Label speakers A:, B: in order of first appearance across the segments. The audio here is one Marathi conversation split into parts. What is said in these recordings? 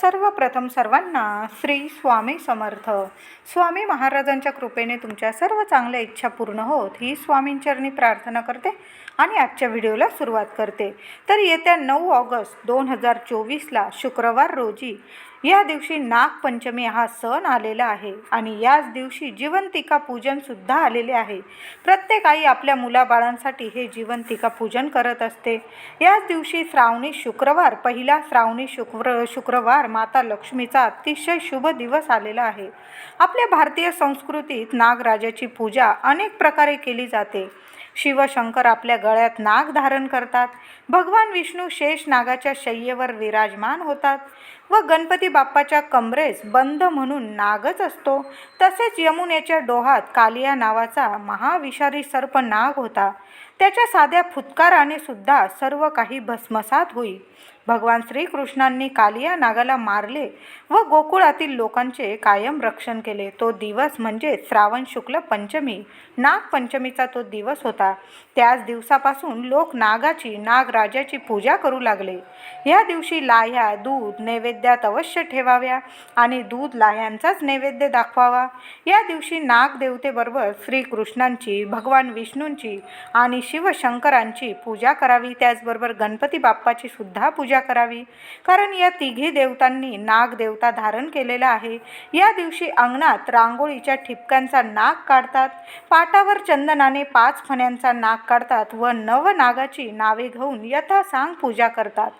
A: सर्वप्रथम सर्वांना श्री स्वामी समर्थ. स्वामी महाराजांच्या कृपेने तुमच्या सर्व चांगल्या इच्छा पूर्ण होत ही स्वामींचरणी प्रार्थना करते आणि आजच्या व्हिडिओला सुरुवात करते. तर येत्या नऊ ऑगस्ट दोन हजार चोवीसला शुक्रवार रोजी या दिवशी नागपंचमी हा सण आलेला आहे आणि याच दिवशी जिवंतिका पूजनसुद्धा आलेले आहे. प्रत्येक आई आपल्या मुलाबाळांसाठी हे जिवंतिका पूजन करत असते. याच दिवशी श्रावणी शुक्रवार पहिला श्रावणी शुक्र शुक्रवार माता लक्ष्मीचा अतिशय शुभ दिवस आलेला आहे. आपल्या भारतीय संस्कृतीत नागराजाची पूजा अनेक प्रकारे केली जाते. शिवशंकर आपल्या गळ्यात नाग धारण करतात. भगवान विष्णू शेष नागाच्या शय्येवर विराजमान होतात व गणपती बाप्पाच्या कमरेस बंद म्हणून नागच असतो. तसेच यमुनेच्या डोहात कालिया नावाचा महाविषारी सर्प नाग होता. त्याच्या साध्या फुत्काराने सुद्धा सर्व काही भस्मसात होई. भगवान श्रीकृष्णांनी कालिया नागाला मारले व गोकुळातील लोकांचे कायम रक्षण केले. तो दिवस म्हणजे श्रावण शुक्ल पंचमी. नागपंचमीचा तो दिवस होता. त्याच दिवसापासून लोक नागाची नागराजाची पूजा करू लागले. या दिवशी लाह्या दूध नैवेद्यात अवश्य ठेवाव्या आणि दूध लाह्यांचाच नैवेद्य दाखवावा. या दिवशी नागदेवतेबरोबर श्रीकृष्णांची भगवान विष्णूंची आणि शिवशंकरांची पूजा करावी. त्याचबरोबर गणपती बाप्पाची सुद्धा पूजा पूजा करावी. कारण या तिघी देवतांनी नाग देवता धारण केलेला आहे. या दिवशी अंगणात रांगोळीच्या ठिपक्यांचा नाग काढतात. पाटावर चंदनाने पाच फण्यांचा नाग काढतात व नवनागाची नावे घेऊन यथासांग पूजा करतात.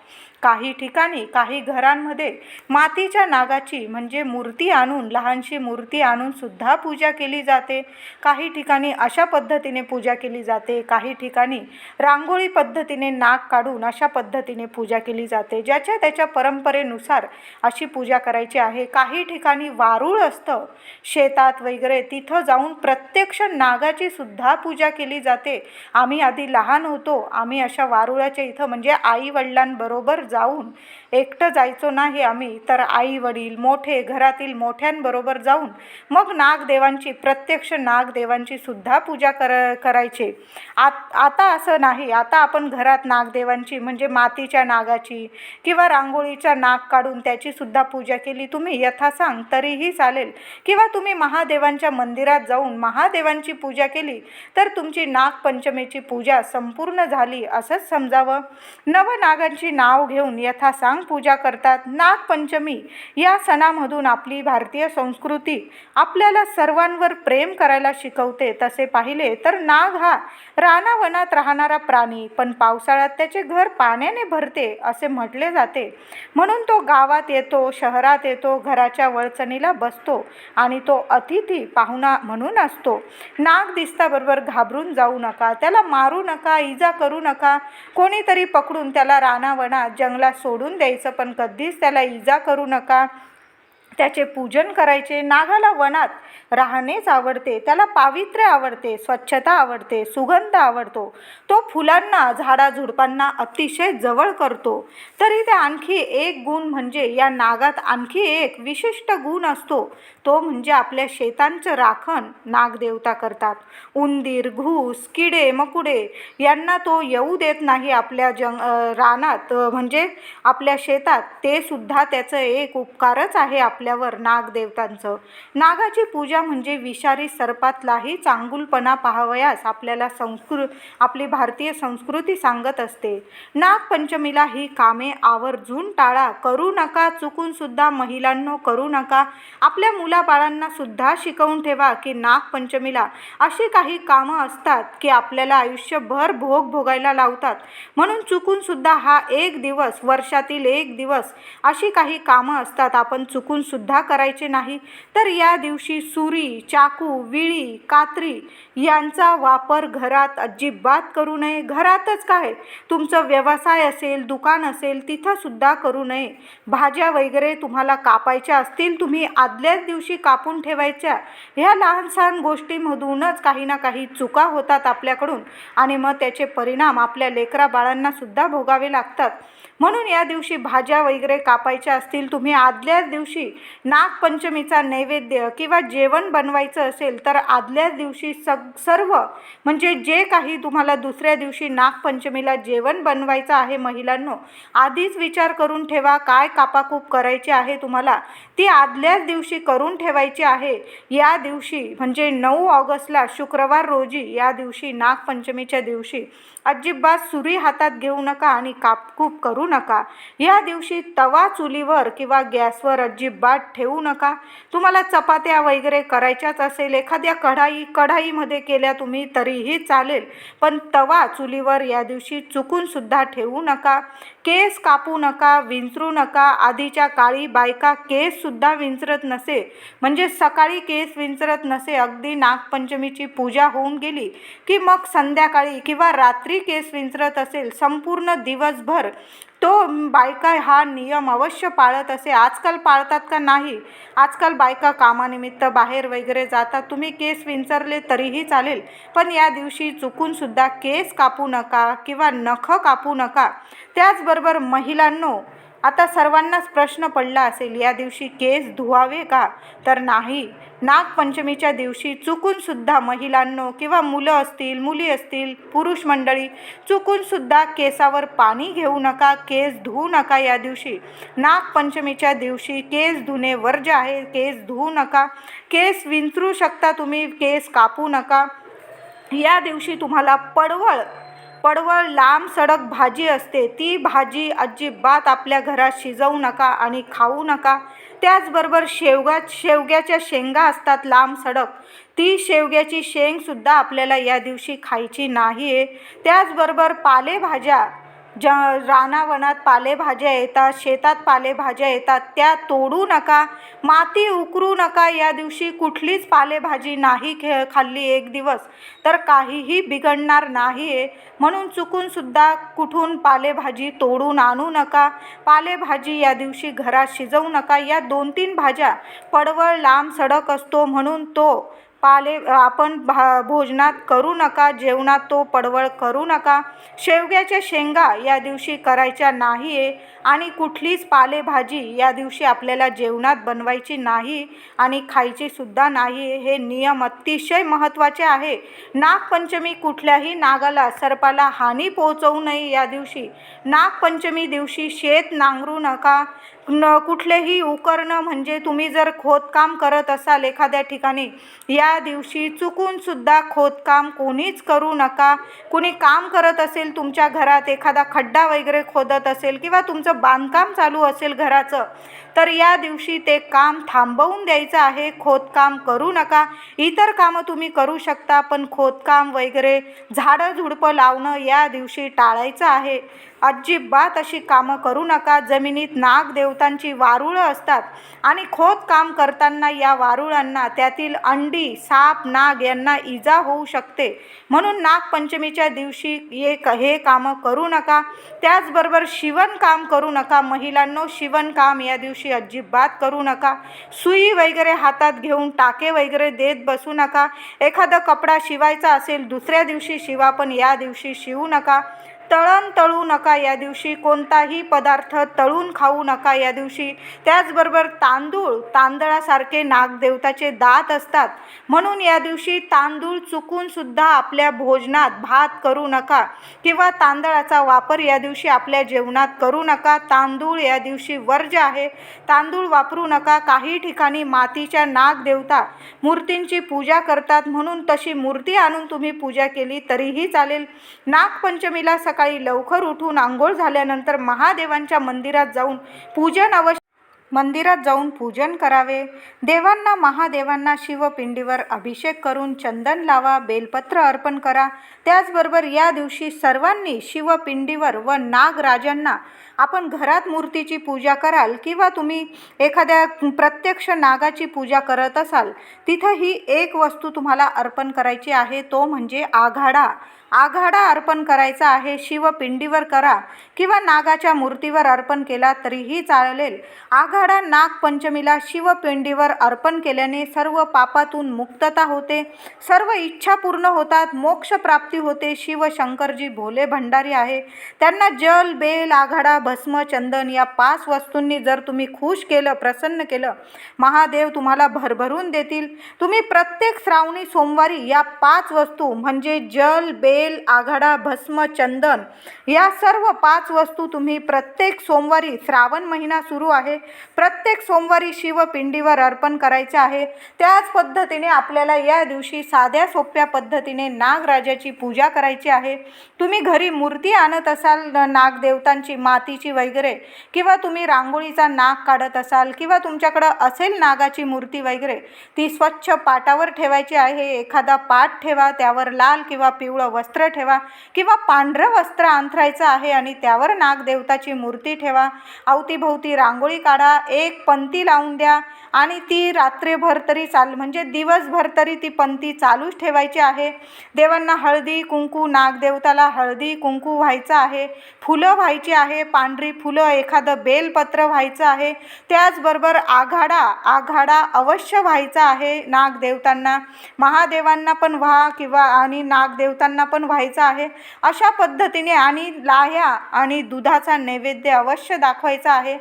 A: काही ठिकाणी काही घरांमध्ये मातीच्या नागाची म्हणजे मूर्ती आणून लहानशी मूर्ती आणून सुद्धा पूजा केली जाते. काही ठिकाणी अशा पद्धतीने पूजा केली जाते काही ठिकाणी रांगोळी पद्धतीने नाग काढून अशा पद्धतीने पूजा केली जाते. ज्याच्या त्याच्या परंपरेनुसार अशी पूजा करायची आहे. काही ठिकाणी वारूळ असतं शेतात वगैरे तिथं जाऊन प्रत्यक्ष नागाची सुद्धा पूजा केली जाते. आम्ही आधी लहान होतो आम्ही अशा वारुळाच्या इथं म्हणजे आई वडिलांबरोबर जाऊन एकटं जायचो नाही आम्ही तर आई वडील मोठे घरातील मोठ्यांबरोबर जाऊन मग नागदेवांची प्रत्यक्ष नागदेवांची सुद्धा पूजा कर करायचे. आत आता असं नाही. आता आपण घरात नागदेवांची म्हणजे मातीच्या नागाची किंवा रांगोळीचा नाग काढून त्याची सुद्धा पूजा केली. तुम्ही यथा सांग तरीही चालेल. किंवा तुम्ही महादेवांच्या मंदिरात जाऊन महादेवांची पूजा केली तर तुमची नागपंचमीची पूजा संपूर्ण झाली असंच समजावं. नवनागांची नाव घेऊन यथा सांग पूजा करतात. नागपंचमी या सणामधून आपली भारतीय संस्कृती आपल्याला सर्वांवर प्रेम करायला शिकवते. तसे पाहिले तर नाग हा रानावनात राहणारा प्राणी पण पावसाळ्यात त्याचे घर पाण्याने भरते असे म्हटले जाते. म्हणून तो गावात येतो शहरात येतो घराच्या वळचणीला बसतो आणि तो अतिथी पाहुणा म्हणून असतो. नाग दिसताबरोबर घाबरून जाऊ नका त्याला मारू नका इजा करू नका कोणीतरी पकडून त्याला रानावनात जंगलात सोडून द्यायचं पण कधीच त्याला इजा करू नका. त्याचे पूजन करायचे. नागाला वनात राहणेच आवडते. त्याला पावित्र्य आवडते स्वच्छता आवडते सुगंध आवडतो. तो फुलांना झाडाझुडपांना अतिशय जवळ करतो. तरी ते आणखी एक गुण म्हणजे या नागात आणखी एक विशिष्ट गुण असतो. तो म्हणजे आपल्या शेतांचं राखण नागदेवता करतात. उंदीर घूस किडे मकुडे यांना तो येऊ देत नाही आपल्या जंग रानात. म्हणजे आपल्या शेतात ते सुद्धा त्याचं एक उपकारच आहे आपल्या आपल्यावर नागदेवतांचं. नागाची पूजा म्हणजे विषारी सर्पातलाही चांगुलपणा पाहावयास आपल्याला संस्कृ आपली भारतीय संस्कृती सांगत असते. नागपंचमीला ही कामे आवर्जून टाळा करू नका चुकून सुद्धा महिलांनो करू नका. आपल्या मुलाबाळांना सुद्धा शिकवून ठेवा की नागपंचमीला अशी काही कामं असतात की आपल्याला आयुष्यभर भोग भोगायला लावतात. म्हणून चुकून सुद्धा हा एक दिवस वर्षातील एक दिवस अशी काही कामं असतात आपण चुकून सुद्धा करायचे नाही. तर या दिवशी सुरी चाकू विळी कात्री यांचा वापर घरात अजिबात करू नये. घरातच काय? तुमचं व्यवसाय असेल दुकान असेल तिथं सुद्धा करू नये. भाज्या वगैरे तुम्हाला कापायच्या असतील तुम्ही आदल्याच दिवशी कापून ठेवायच्या. ह्या लहान सहान गोष्टीमधूनच काही ना काही चुका होतात आपल्याकडून आणि मग त्याचे परिणाम आपल्या लेकरा बाळांना सुद्धा भोगावे लागतात. म्हणून या दिवशी भाज्या वगैरे कापायच्या असतील तुम्ही आदल्याच दिवशी नागपंचमीचा नैवेद्य किंवा जेवण बनवायचं असेल तर आदल्याच दिवशी सग सर्व म्हणजे जे काही तुम्हाला दुसऱ्या दिवशी नागपंचमीला जेवण बनवायचं आहे महिलांनो आधीच विचार करून ठेवा काय कापाकूप करायची आहे तुम्हाला ती आदल्याच दिवशी करून ठेवायची आहे. या दिवशी म्हणजे नऊ ऑगस्टला शुक्रवार रोजी या दिवशी नागपंचमीच्या दिवशी अजिबात सुरी हातात घेऊ नका आणि कापकूप करू नका. या दिवशी तवा चुलीवर किंवा गॅसवर अजिबात ठेवू नका. तुम्हाला चपात्या वगैरे करायच्याच असेल एखाद्या कढाई कढाईमध्ये केल्या तुम्ही तरीही चालेल पण तवा चुलीवर या दिवशी चुकूनसुद्धा ठेवू नका. केस कापू नका विंचरू नका. आधीच्या काळी बायका केससुद्धा विंचरत नसे. म्हणजे सकाळी केस विंचरत नसे अगदी नागपंचमीची पूजा होऊन गेली की मग संध्याकाळी किंवा रात्री केस विंचरत असेल संपूर्ण दिवसभर तो बायका हा नियम अवश्य पाळत असे. आजकाल पाळतात का नाही? आजकाल बायका कामानिमित्त बाहेर वगैरे जातात. तुम्ही केस विंचरले तरीही चालेल. पण या दिवशी चुकूनसुद्धा केस कापू नका किंवा नखं कापू नका. त्याचबरोबर महिलांनो आता सर्वांनाच प्रश्न पडला असेल या दिवशी केस धुवावे का? तर नाही. नागपंचमीच्या दिवशी चुकूनसुद्धा महिलांनो किंवा मुलं असतील मुली असतील पुरुष मंडळी चुकूनसुद्धा केसावर पाणी घेऊ नका केस धुवू नका या दिवशी. नागपंचमीच्या दिवशी केस धुणे वर्ज्य आहे केस धुवू नका. केस विंचरू शकता तुम्ही केस कापू नका. या दिवशी तुम्हाला पडवळ पडवळ लांब सडक भाजी असते. ती भाजी अजिबात आपल्या घरात शिजवू नका आणि खाऊ नका. त्याचबरोबर शेवगा शेवग्याच्या शेंगा असतात लांब सडक. ती शेवग्याची शेंगसुद्धा आपल्याला या दिवशी खायची नाही आहे त्याचबरोबर पालेभाज्या ज्या रानावनात पालेभाज्या येतात शेतात पालेभाज्या येतात त्या तोडू नका माती उकरू नका. या दिवशी कुठलीच पालेभाजी नाही खे खाल्ली एक दिवस तर काहीही बिघडणार नाही आहे म्हणून चुकूनसुद्धा कुठून पालेभाजी तोडून आणू नका. पालेभाजी या दिवशी घरात शिजवू नका. या दोन तीन भाज्या पडवळ लांब सडक असतो म्हणून तो पाले आपण भा भोजनात करू नका जेवणात तो पडवळ करू नका. शेवग्याच्या शेंगा या दिवशी करायच्या नाही आहे आणि कुठलीच पालेभाजी या दिवशी आपल्याला जेवणात बनवायची नाही आणि खायचीसुद्धा नाही नाही हे नियम अतिशय महत्त्वाचे आहे. नागपंचमी कुठल्याही नागाला सर्पाला हानी पोहोचवू नये या दिवशी. नागपंचमी दिवशी शेत नांगरू नका. न कुठलेही उपकरणं म्हणजे तुम्ही जर खोदकाम करत असाल एखाद्या ठिकाणी या दिवशी चुकूनसुद्धा खोदकाम कोणीच करू नका. कुणी काम करत असेल तुमच्या घरात एखादा खड्डा वगैरे खोदत असेल किंवा तुमचं बांधकाम चालू असेल घराचं तर या दिवशी ते काम थांबवून द्यायचं आहे. खोदकाम करू नका. इतर कामं तुम्ही करू शकता पण खोदकाम वगैरे झाडं झुडपं लावणं या दिवशी टाळायचं आहे. अजिबात अशी कामं करू नका. जमिनीत नागदेवतांची वारुळं असतात आणि खोदकाम करताना या वारुळांना त्यातील अंडी साप नाग यांना इजा होऊ शकते. म्हणून नागपंचमीच्या दिवशी एक हे कामं करू नका. त्याचबरोबर शिवणकाम करू नका. महिलांनो शिवणकाम या दिवशी अजिबात करू नका. सुई वगैरे हातात घेऊन टाके वगैरे देत बसू नका. एखादा कपडा शिवायचा असेल दुसऱ्या दिवशी शिवा पण या दिवशी शिवू नका. तळण तळू नका या दिवशी. कोणताही पदार्थ तळून खाऊ नका या दिवशी. त्याचबरोबर तांदूळ तांदळासारखे नागदेवताचे दात असतात. म्हणून या दिवशी तांदूळ चुकूनसुद्धा आपल्या भोजनात भात करू नका किंवा तांदळाचा वापर या दिवशी आपल्या जेवणात करू नका. तांदूळ या दिवशी वर्ज्य आहे. तांदूळ वापरू नका. काही ठिकाणी मातीच्या नागदेवता मूर्तींची पूजा करतात. म्हणून तशी मूर्ती आणून तुम्ही पूजा केली तरीही चालेल. नागपंचमीला सकाळी सकाळी लवकर उठून आंघोळ झाल्यानंतर महादेवांच्या मंदिरात जाऊन पूजन अवश्य मंदिरात जाऊन पूजन करावे. देवांना महादेवांना शिवपिंडीवर अभिषेक करून चंदन लावा बेलपत्र अर्पण करा. त्याचबरोबर या दिवशी सर्वांनी शिवपिंडीवर व नागराजांना आपण घरात मूर्तीची पूजा कराल किंवा तुम्ही एखाद्या प्रत्यक्ष नागाची पूजा करत असाल तिथं ही एक वस्तू तुम्हाला अर्पण करायची आहे तो म्हणजे आघाडा. आघाडा अर्पण करायचा आहे शिवपिंडीवर करा किंवा नागाच्या मूर्तीवर अर्पण केला तरीही चालेल. आघाडा नागपंचमीला शिवपिंडीवर अर्पण केल्याने सर्व पापातून मुक्तता होते सर्व इच्छा पूर्ण होतात मोक्ष प्राप्ती होते. शिव शंकरजी भोले भंडारी आहे. त्यांना जल बेल आघाडा भस्म चंदन या पाच वस्तूंनी जर तुम्ही खुश केलं प्रसन्न केलं महादेव तुम्हाला भरभरून देतील. तुम्ही प्रत्येक श्रावणी सोमवारी या पाच वस्तू म्हणजे जल बेल आघाडा भस्म चंदन या सर्व पाच वस्तू तुम्ही प्रत्येक सोमवारी श्रावण महिना सुरू आहे. प्रत्येक सोमवारी शिवपिंडीवर अर्पण करायचे आहे. त्याच पद्धतीने आपल्याला या दिवशी साध्या सोप्या पद्धतीने नागराजाची पूजा करायची आहे. तुम्ही घरी मूर्ती आणत असाल नागदेवतांची माती मातीची वगैरे. किंवा तुम्ही रांगोळीचा नाग काढत असाल किंवा तुमच्याकडं असेल नागाची मूर्ती वगैरे ती स्वच्छ पाटावर ठेवायची आहे. एखादा पाट ठेवा त्यावर लाल किंवा पिवळं वस्त्र ठेवा किंवा पांढरं वस्त्र अंथरायचं आहे आणि त्यावर नागदेवताची मूर्ती ठेवा. अवतीभोवती रांगोळी काढा एक पंती लावून द्या आणि ती रात्रभर तरी चाल म्हणजे दिवसभर तरी ती पंती चालूच ठेवायची आहे. देवांना हळदी कुंकू नागदेवताला हळदी कुंकू व्हायचं आहे. फुलं व्हायची आहे पांढरी फुलं एखादं बेलपत्र व्हायचं आहे त्याचबरोबर आघाडा आघाडा अवश्य व्हायचा आहे नागदेवतांना. महादेवांना पण व्हा किंवा आणि नागदेवतांना पण व्हायचं आहे. अशा पद्धतीने आणि लाह्या आणि दुधाचा नैवेद्य अवश्य दाखवायचा आहे.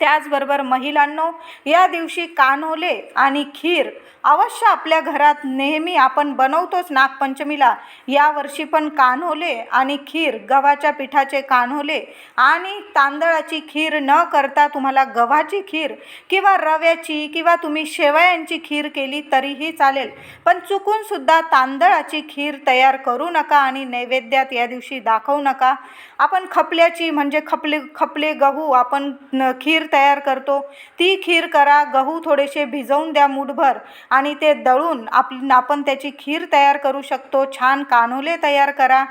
A: त्याचबरोबर महिलांनो या दिवशी कान्होले आणि खीर अवश्य आपल्या घरात नेहमी आपण बनवतोच नागपंचमीला. यावर्षी पण कान्होले आणि खीर गव्हाच्या पिठाचे कान्होले आणि तांदळाची खीर न करता तुम्हाला गव्हाची खीर किंवा रव्याची किंवा तुम्ही शेवयांची खीर केली तरीही चालेल. पण चुकूनसुद्धा तांदळाची खीर तयार करू नका आणि नैवेद्यात या दिवशी दाखवू नका. आपण खपल्याची म्हणजे खपले खपले गहू आपण खीर तयार करतो. ती खीर करा गहू थोडेसे भिजवून द्या मूठभर आणि ते दळून आप आपण त्याची खीर तयार करू शकतो. छान कानोले तयार करा.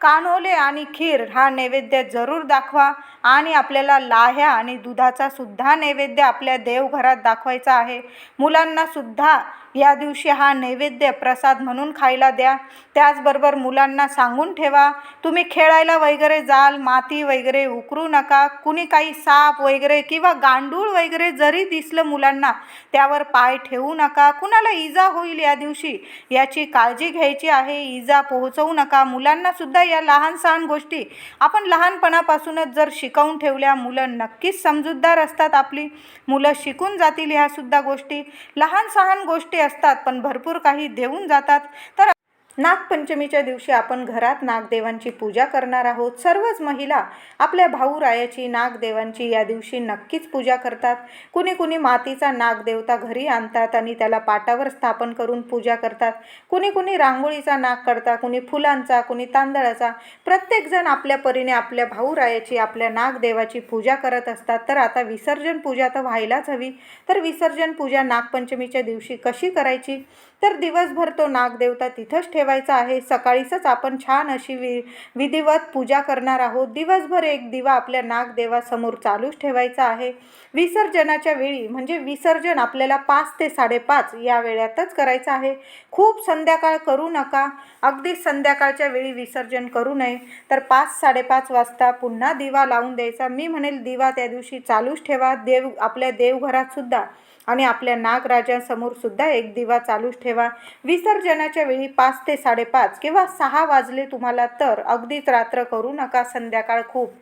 A: कान्होले आणि खीर हा नैवेद्य जरूर दाखवा आणि आपल्याला लाह्या आणि दुधाचा सुद्धा नैवेद्य आपल्या देवघरात दाखवायचा आहे. मुलांना सुद्धा या दिवशी हा नैवेद्य प्रसाद म्हणून खायला द्या. त्याचबरोबर मुलांना सांगून ठेवा तुम्ही खेळायला वगैरे जाल माती वगैरे उकरू नका कुणी काही साप वगैरे किंवा गांडूळ वगैरे जरी दिसलं मुलांना त्यावर पाय ठेवू नका. कुणाला इजा होईल या दिवशी? याची काळजी घ्यायची आहे इजा पोहोचवू नका. मुलांनासुद्धा या लहान सहान गोष्टी आपण लहानपणापासूनच जर शिकवून ठेवल्या मुलं नक्कीच समजूतदार असतात. आपली मुलं शिकून जातील ह्या सुद्धा गोष्टी. लहान सहान गोष्टी असतात पण भरपूर काही देऊन जातात. तर नागपंचमीच्या दिवशी आपण घरात नागदेवांची पूजा करणार आहोत. सर्वच महिला आपल्या भाऊरायाची नागदेवांची या दिवशी नक्कीच पूजा करतात. कुणी कुणी मातीचा नागदेवता घरी आणतात आणि त्याला पाटावर स्थापन करून पूजा करतात. कुणी कुणी रांगोळीचा नाग करतात कुणी फुलांचा कुणी तांदळाचा. प्रत्येकजण आपल्या परीने आपल्या भाऊरायाची आपल्या नागदेवाची पूजा करत असतात. तर आता विसर्जन पूजा तर व्हायलाच हवी. तर विसर्जन पूजा नागपंचमीच्या दिवशी कशी करायची? तर दिवसभर तो नागदेवता तिथंच ठेवायचा आहे. सकाळीच आपण छान अशी वि विधिवत पूजा करणार आहोत. दिवसभर एक दिवा आपल्या नागदेवासमोर चालूच ठेवायचा आहे. विसर्जनाच्या वेळी म्हणजे विसर्जन आपल्याला पाच ते साडेपाच या वेळातच करायचं आहे. खूप संध्याकाळ करू नका. अगदी संध्याकाळच्या वेळी विसर्जन करू नये. तर पाच साडेपाच वाजता पुन्हा दिवा लावून द्यायचा. मी म्हणेल दिवा त्या दिवशी चालूच ठेवा. देव आपल्या देवघरातसुद्धा आणि आपल्या नागराजांसमोर सुद्धा एक दिवा चालूच ठेवा. विसर्जनाच्या वेळी पाच ते साडेपाच किंवा सहा वाजले तुम्हाला तर अगदीच रात्र करू नका संध्याकाळ खूप.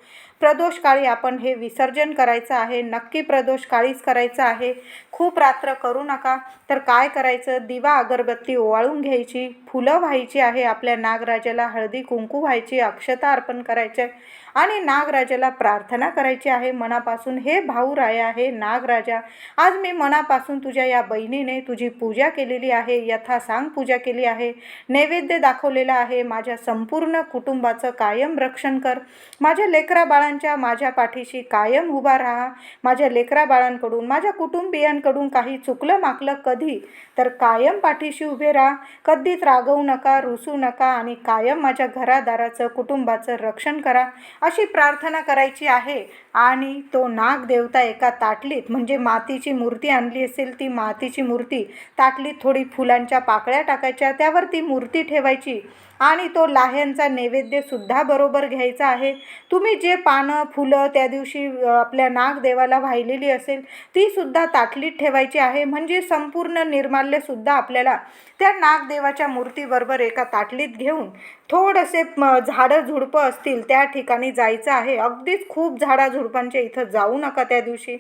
A: प्रदोष काळी आपण हे विसर्जन करायचं आहे नक्की प्रदोष काळीच करायचं आहे. खूप रात्र करू नका. तर काय करायचं? दिवा अगरबत्ती ओवाळून घ्यायची फुलं व्हायची आहे आपल्या नागराजाला हळदी कुंकू व्हायची अक्षता अर्पण करायचे आणि नागराजाला प्रार्थना करायची आहे. मनापासून हे भाऊ राय आहे नागराजा आज मी मनापासून तुझ्या या बहिणीने तुझी पूजा केलेली आहे यथासांग पूजा केली आहे नैवेद्य दाखवलेला आहे माझ्या संपूर्ण कुटुंबाचं कायम रक्षण कर माझ्या लेकरा बाळांच्या माझ्या पाठीशी कायम उभा राहा. माझ्या लेकरा बाळांकडून माझ्या कुटुंबियांकडून काही चुकलं माकलं कधी तर कायम पाठीशी उभे राहा. कधीच रागवू नका रुसू नका आणि कायम माझ्या घरादाराचं कुटुंबाचं रक्षण करा. अशी प्रार्थना करायची आहे. आणि तो नागदेवता एका ताटलीत म्हणजे मातीची मूर्ती आणली असेल ती मातीची मूर्ती ताटलीत थोडी फुलांच्या पाकळ्या टाकायच्या त्यावर ती मूर्ती ठेवायची. आणि तो लाह्यांचा नैवेद्यसुद्धा बरोबर घ्यायचा आहे. तुम्ही जे पानं फुलं त्या दिवशी आपल्या नागदेवाला वाहिलेली असेल तीसुद्धा ताटलीत ठेवायची आहे. म्हणजे संपूर्ण निर्माल्यसुद्धा आपल्याला त्या नागदेवाच्या मूर्तीबरोबर एका ताटलीत घेऊन थोडंसे झाडं झुडपं असतील त्या ठिकाणी जायचं आहे. अगदीच खूप झाडाझुडपांच्या इथं जाऊ नका त्या दिवशी.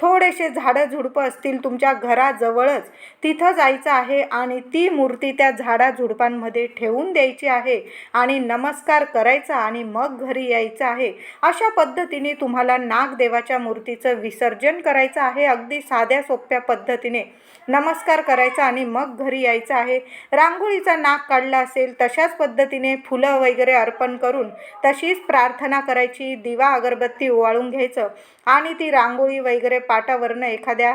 A: थोडेसे झाडं झुडपं असतील तुमच्या घराजवळच. तिथं जायचं आहे आणि ती मूर्ती त्या झाडा झुडपांमध्ये ठेवून द्यायची आहे आणि नमस्कार करायचा आणि मग घरी यायचं आहे. अशा पद्धतीने तुम्हाला नागदेवाच्या मूर्तीचं विसर्जन करायचं आहे. अगदी साध्या सोप्या पद्धतीने नमस्कार करायचा आणि मग घरी यायचं आहे. रांगोळीचा नाक काढला असेल तशाच पद्धतीने फुलं वगैरे अर्पण करून तशीच प्रार्थना करायची दिवा अगरबत्ती ओवाळून घ्यायचं आणि ती रांगोळी वगैरे पाटावरनं एखाद्या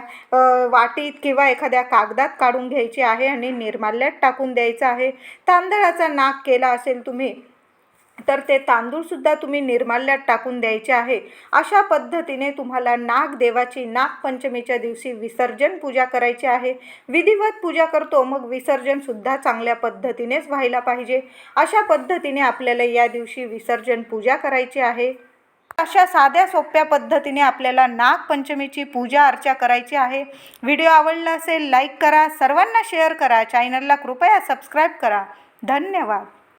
A: वाटीत किंवा एखाद्या कागदात काढून घ्यायची आहे आणि निर्माल्यात टाकून द्यायचं आहे. तांदळाचा नाक केला असेल तुम्ही तर ते तांदूळसुद्धा तुम्ही निर्माल्यात टाकून द्यायचे आहे. अशा पद्धतीने तुम्हाला नागदेवाची नागपंचमीच्या दिवशी विसर्जन पूजा करायची आहे. विधिवत पूजा करतो मग विसर्जनसुद्धा चांगल्या पद्धतीनेच व्हायला पाहिजे. अशा पद्धतीने आपल्याला या दिवशी विसर्जन पूजा करायची आहे. अशा साध्या सोप्या पद्धतीने आपल्याला नागपंचमीची पूजा अर्चा करायची आहे. व्हिडिओ आवडला असेल लाईक करा. सर्वांना शेअर करा. चॅनलला कृपया सबस्क्राईब करा. धन्यवाद.